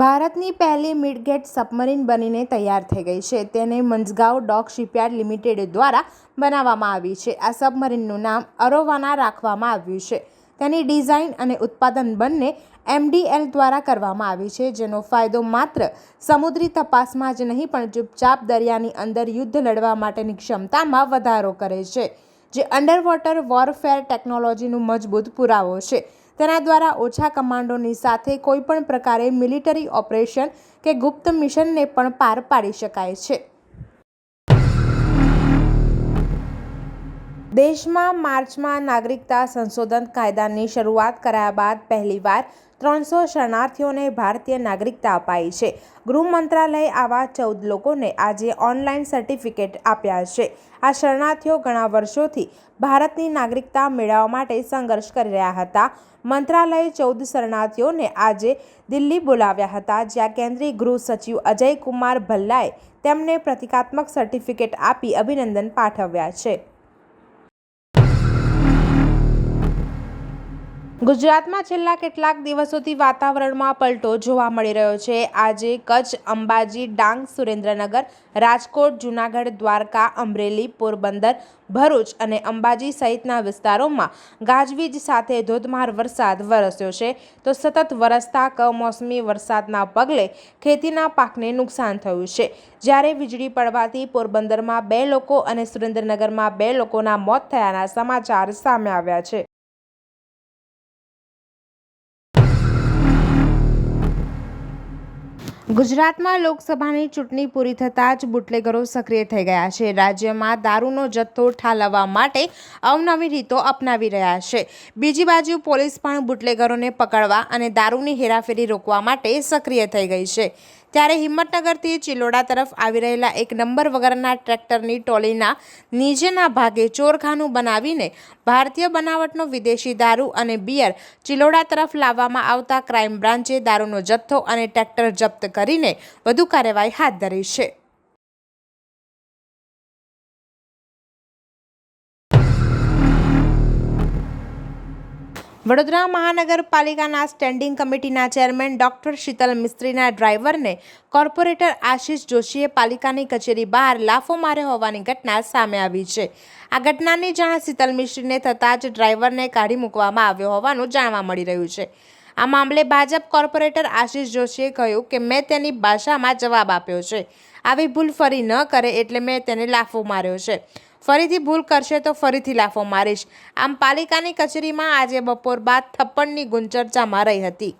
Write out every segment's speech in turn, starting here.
ભારતની પહેલી મિડગેટ સબમરીન બનીને તૈયાર થઈ ગઈ છે. તેને મંઝગાંવ ડોક શિપયાર્ડ લિમિટેડ દ્વારા બનાવવામાં આવી છે. આ સબમરીનનું નામ અરોવાના રાખવામાં આવ્યું છે. તેની ડિઝાઇન અને ઉત્પાદન બંને એમડીએલ દ્વારા કરવામાં આવી છે, જેનો ફાયદો માત્ર સમુદ્રી તપાસમાં જ નહીં, પણ ચૂપચાપ દરિયાની અંદર યુદ્ધ લડવા માટેની ક્ષમતામાં વધારો કરે છે, જે અંડરવોટર વોરફેર ટેકનોલોજીનું મજબૂત પુરાવો છે. તેના દ્વારા ઓછા કમાન્ડોની સાથે કોઈપણ પ્રકારે મિલિટરી ઓપરેશન કે ગુપ્ત મિશનને પણ પાર પાડી શકાય છે. દેશમાં માર્ચમાં નાગરિકતા સંશોધન કાયદાની શરૂઆત કરાયા બાદ પહેલીવાર ત્રણસો શરણાર્થીઓને ભારતીય નાગરિકતા અપાઈ છે. ગૃહ મંત્રાલયે આવા ચૌદ લોકોને આજે ઓનલાઈન સર્ટિફિકેટ આપ્યા છે. આ શરણાર્થીઓ ઘણા વર્ષોથી ભારતની નાગરિકતા મેળવવા માટે સંઘર્ષ કરી રહ્યા હતા. મંત્રાલયે ચૌદ શરણાર્થીઓને આજે દિલ્હી બોલાવ્યા હતા, જ્યાં કેન્દ્રીય ગૃહ સચિવ અજય કુમાર ભલ્લાએ તેમને પ્રતિકાત્મક સર્ટિફિકેટ આપી અભિનંદન પાઠવ્યા છે. ગુજરાતમાં છેલ્લા કેટલાક દિવસોથી વાતાવરણમાં પલટો જોવા મળી રહ્યો છે. આજે કચ્છ, અંબાજી, ડાંગ, સુરેન્દ્રનગર, રાજકોટ, જૂનાગઢ, દ્વારકા, અમરેલી, પોરબંદર, ભરૂચ અને અંબાજી સહિતના વિસ્તારોમાં ગાજવીજ સાથે ધોધમાર વરસાદ વરસ્યો છે. તો સતત વરસતા કમોસમી વરસાદના પગલે ખેતીના પાકને નુકસાન થયું છે. જ્યારે વીજળી પડવાથી પોરબંદરમાં બે લોકો અને સુરેન્દ્રનગરમાં બે લોકોના મોત થયાના સમાચાર સામે આવ્યા છે. ગુજરાતમાં લોકસભાની ચૂંટણી પૂરી થતાં જ બુટલેગરો સક્રિય થઈ ગયા છે. રાજ્યમાં દારૂનો જથ્થો ઠાલવવા માટે અવનવી રીતો અપનાવી રહ્યા છે. બીજી બાજુ પોલીસ પણ બુટલેગરોને પકડવા અને દારૂની હેરાફેરી રોકવા માટે સક્રિય થઈ ગઈ છે. ત્યારે હિંમતનગરથી ચિલોડા તરફ આવી રહેલા એક નંબર વગરના ટ્રેક્ટરની ટોલીના નીચેના ભાગે ચોરખાનું બનાવીને ભારતીય બનાવટનો વિદેશી દારૂ અને બિયર ચિલોડા તરફ લાવવામાં આવતા ક્રાઇમ બ્રાન્ચે દારૂનો જથ્થો અને ટ્રેક્ટર જપ્ત કરીને વધુ કાર્યવાહી હાથ ધરી છે. વડોદરા મહાનગરપાલિકાના સ્ટેન્ડિંગ કમિટીના ચેરમેન ડોક્ટર શીતલ મિસ્ત્રીના ડ્રાઈવરને કોર્પોરેટર આશિષ જોશીએ પાલિકાની કચેરી બહાર લાફો માર્યો હોવાની ઘટના સામે આવી છે. આ ઘટનાની જાણ શીતલ મિસ્ત્રીને થતાં જ ડ્રાઈવરને કાઢી મૂકવામાં આવ્યો હોવાનું જાણવા મળી રહ્યું છે. આ મામલે ભાજપ કોર્પોરેટર આશિષ જોશીએ કહ્યું કે મેં તેની ભાષામાં જવાબ આપ્યો છે. આવી ભૂલ ફરી ન કરે એટલે મેં તેને લાફો માર્યો છે. ફરીથી ભૂલ કરશે તો ફરીથી લાફો મારીશ. આમ પાલિકાની કચેરીમાં આજે બપોર બાદ થપ્પડની ગુંચર્ચામાં રહી હતી.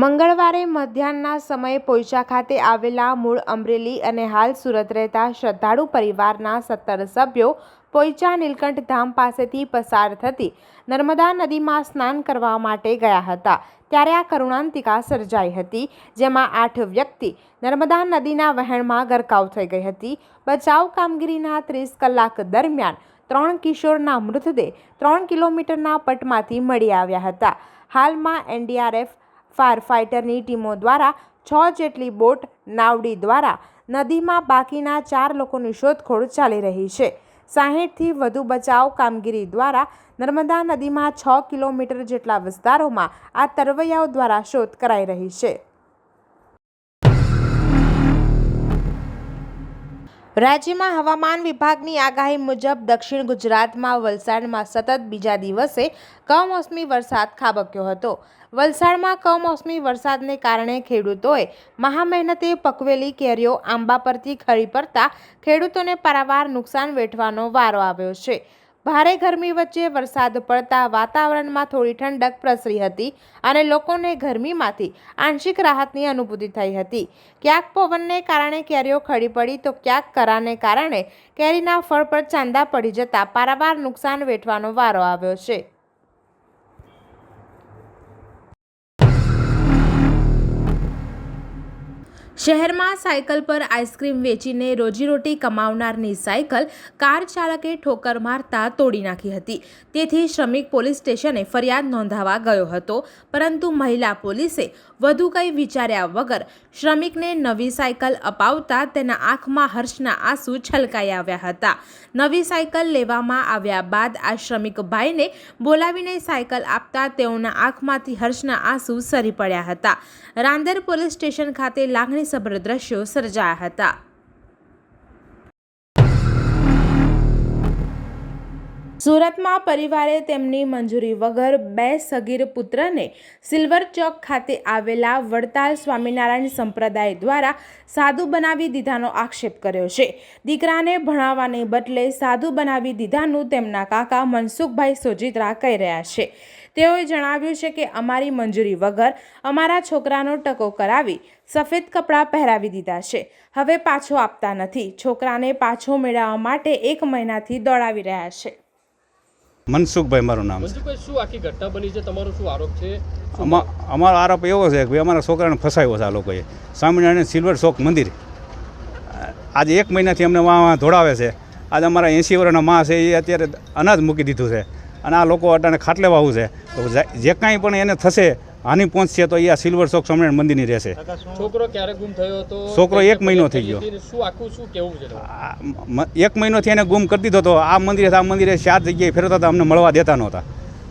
મંગળવારે મધ્યાહનના સમયે પોઈચા ખાતે આવેલા મૂળ અમરેલી અને હાલ સુરત રહેતા શ્રદ્ધાળુ પરિવારના સત્તર સભ્યો પોઈચા નીલકંઠ ધામ પાસેથી પસાર થતી નર્મદા નદીમાં સ્નાન કરવા માટે ગયા હતા. ત્યારે આ કરુણાંતિકા સર્જાઈ હતી, જેમાં આઠ વ્યક્તિ નર્મદા નદીના વહેણમાં ગરકાવ થઈ ગઈ હતી. બચાવ કામગીરીના ત્રીસ કલાક દરમિયાન ત્રણ કિશોરના મૃતદેહ ત્રણ કિલોમીટરના પટમાંથી મળી આવ્યા હતા. હાલમાં એનડીઆરએફ ફાયર ફાઇટરની ટીમો દ્વારા છ જેટલી બોટ નાવડી દ્વારા નદીમાં બાકીના ચાર લોકોની શોધખોળ ચાલી રહી છે. સાહીઠથી વધુ બચાવ કામગીરી દ્વારા નર્મદા નદીમાં છ કિલોમીટર જેટલા વિસ્તારોમાં આ તરવૈયાઓ દ્વારા શોધ કરાઈ રહી છે. રાજ્યમાં હવામાન વિભાગની આગાહી મુજબ દક્ષિણ ગુજરાતમાં વલસાડમાં સતત બીજા દિવસે કમોસમી વરસાદ ખાબક્યો હતો. વલસાડમાં કમોસમી વરસાદને કારણે ખેડૂતોએ મહામહેનતે પકવેલી કેરીઓ આંબા પરથી ખરી પડતા ખેડૂતોને પારાવાર નુકસાન વેઠવાનો વારો આવ્યો છે. ભારે ગરમી વચ્ચે વરસાદ પડતા વાતાવરણમાં થોડી ઠંડક પ્રસરી હતી અને લોકોને ગરમીમાંથી આંશિક રાહતની અનુભૂતિ થઈ હતી. ક્યાંક પવનને કારણે કેરીઓ ખડી પડી તો ક્યાંક કરાને કારણે કેરીના ફળ પર ચાંદા પડી જતા પારાવાર નુકસાન વેઠવાનો વારો આવ્યો છે. શહેરમાં સાયકલ પર આઈસ્ક્રીમ વેચીને રોજીરોટી કમાવનારની સાયકલ કાર ચાલકે ઠોકર મારતા તોડી નાખી હતી. તેથી શ્રમિક પોલીસ સ્ટેશને ફરિયાદ નોંધાવા ગયો હતો, પરંતુ મહિલા પોલીસે વધુ કંઈ વિચાર્યા વગર શ્રમિકને નવી સાયકલ અપાવતા તેના આંખમાં હર્ષના આંસુ છલકાઈ આવ્યા હતા. નવી સાયકલ લેવામાં આવ્યા બાદ આ શ્રમિક ભાઈને બોલાવીને સાયકલ આપતા તેઓના આંખમાંથી હર્ષના આંસુ સરી પડ્યા હતા. રાંદેર પોલીસ સ્ટેશન ખાતે લાગણીસભર દ્રશ્યો સર્જાયા હતા. સુરતમાં પરિવારે તેમની મંજૂરી વગર બે સગીર પુત્રને સિલ્વર ચોક ખાતે આવેલા વડતાલ સ્વામિનારાયણ સંપ્રદાય દ્વારા સાધુ બનાવી દીધાનો આક્ષેપ કર્યો છે. દીકરાને ભણાવવાને બદલે સાધુ બનાવી દીધાનું તેમના કાકા મનસુખભાઈ સોજિત્રા કહી રહ્યા છે. તેઓએ જણાવ્યું છે કે અમારી મંજૂરી વગર અમારા છોકરાનો ટકો કરાવી સફેદ કપડાં પહેરાવી દીધા છે. હવે પાછો આપતા નથી. છોકરાને પાછો મેળવવા માટે એક મહિનાથી દોડાવી રહ્યા છે. મનસુખભાઈ મારું નામ છે. શું આખી ઘટના બની છે? તમારો શું આરોપ છે? અમા અમારો આરોપ એવો છે કે અમારા છોકરાને ફસાયો છે આ લોકોએ. સ્વામિનારાયણ સિલ્વર શોક મંદિર. આજે એક મહિનાથી અમને વાં ધોડાવે છે. આજે અમારા એંસી વર્ષના માં છે એ અત્યારે અનાજ મૂકી દીધું છે. અને આ લોકો અટાણે ખાટલે વાવું છે. તો જે કાંઈ પણ એને થશે હાનિ પહોંચશે તો એ આ સિલ્વર ચોક સ્વામિનારાયણ મંદિરની રહેશે. છોકરો ક્યારે ગુમ થયો હતો? છોકરો એક મહિનો થઈ ગયો. શું આખું શું કેવું છે? આ એક મહિનોથી એને ગુમ કરી દીધો હતો. આ મંદિરે આ મંદિરે ચાર જગ્યાએ ફેરવતા હતા અમને મળવા દેતા નહોતા.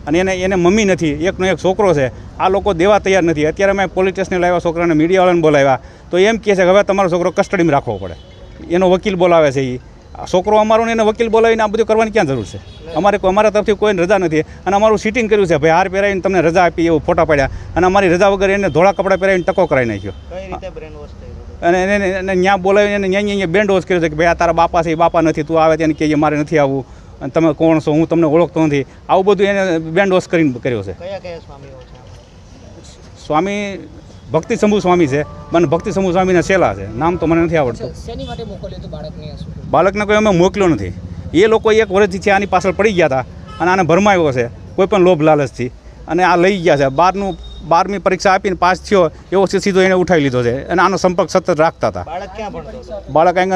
અને એને એને મમ્મી નથી એકનો એક છોકરો છે. આ લોકો દેવા તૈયાર નથી. અત્યારે અમે પોલીસ સ્ટેશને લાવ્યા છોકરાને મીડિયાવાળાને બોલાવ્યા. તો એમ કહે છે કે હવે તમારો છોકરો કસ્ટડીમાં રાખવો પડે. એનો વકીલ બોલાવે છે એ છોકરો અમારો ને એને વકીલ બોલાવીને આ બધું કરવાની ક્યાં જરૂર છે? અમારે કોઈ- અમારા તરફથી કોઈને રજા નથી. અને અમારું સિટિંગ કર્યું છે ભાઈ હાર પહેરાવીને તમને રજા આપી એવું ફોટા પાડ્યા. અને અમારી રજા વગર એને ધોળા કપડાં પહેરાવીને ટકો કરાવી નાખ્યો. અને એને ત્યાં બોલાવીને ત્યાં અહીંયા બેન્ડ વોશ કર્યો છે કે ભાઈ આ તારા બાપા છે એ બાપા નથી તું આવે તેને કહીએ મારે નથી આવવું. અને તમે કોણ છો હું તમને ઓળખતો નથી. આવું બધું એને બેન્ડ વોશ કરીને કર્યો છે. કયા કયા સ્વામીઓ છે? સ્વામી ભક્તિ શંભુ સ્વામી છે. મને ભક્તિ શંભુ સ્વામીના શેલા છે. નામ તો મને નથી આવડતું. બાળકને કોઈ અમે મોકલ્યો નથી. એ લોકો એક વર્ષથી છે આની પાછળ પડી ગયા હતા અને આને ભરમાયો છે. કોઈ પણ લોભ લાલચથી. અને આ લઈ ગયા છે. બારનું બારમી પરીક્ષા આપીને પાસ થયો એવો સીધો એને ઉઠાવી લીધો છે. અને આનો સંપર્ક સતત રાખતા હતા. બાળક અહીંયા વરાસ હતો? બાળક અહીં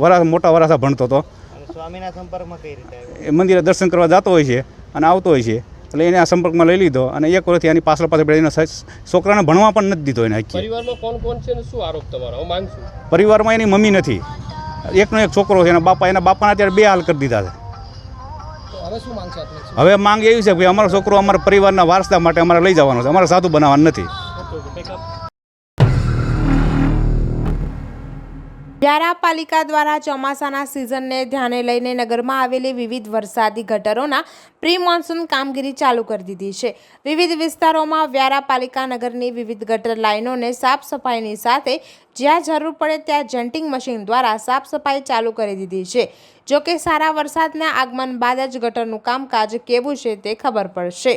વરા મોટા વરાસા ભણતો હતો. અને સ્વામીના સંપર્કમાં કઈ રીતે આવ્યો? એ મંદિરે દર્શન કરવા જતો હોય છે અને આવતો હોય છે. એટલે એને આ સંપર્કમાં લઈ લીધો અને એક વર્ષથી એની પાછળ પાછળ બેસીને છોકરાને ભણવા પણ નથી દીધો એને હકી પરિવારમાં એની મમ્મી નથી. એકનો એક છોકરો છે એના બાપા એના બાપાના અત્યારે બે હાલ કરી દીધા છે. હવે માંગ એવી છે કે અમારો છોકરો અમારા પરિવારના વારસા માટે અમારે લઈ જવાનો છે. અમારે સાધુ બનાવવાનું નથી. વ્યારા પાલિકા દ્વારા ચોમાસાના સિઝનને ધ્યાને લઈને નગરમાં આવેલી વિવિધ વરસાદી ગટરોના પ્રી મોન્સૂન કામગીરી ચાલુ કરી દીધી છે. વિવિધ વિસ્તારોમાં વ્યારા પાલિકા નગરની વિવિધ ગટર લાઇનોને સાફ સફાઈની સાથે જ્યાં જરૂર પડે ત્યાં જન્ટિંગ મશીન દ્વારા સાફ સફાઈ ચાલુ કરી દીધી છે. જોકે સારા વરસાદના આગમન બાદ જ ગટરનું કામકાજ કેવું છે તે ખબર પડશે.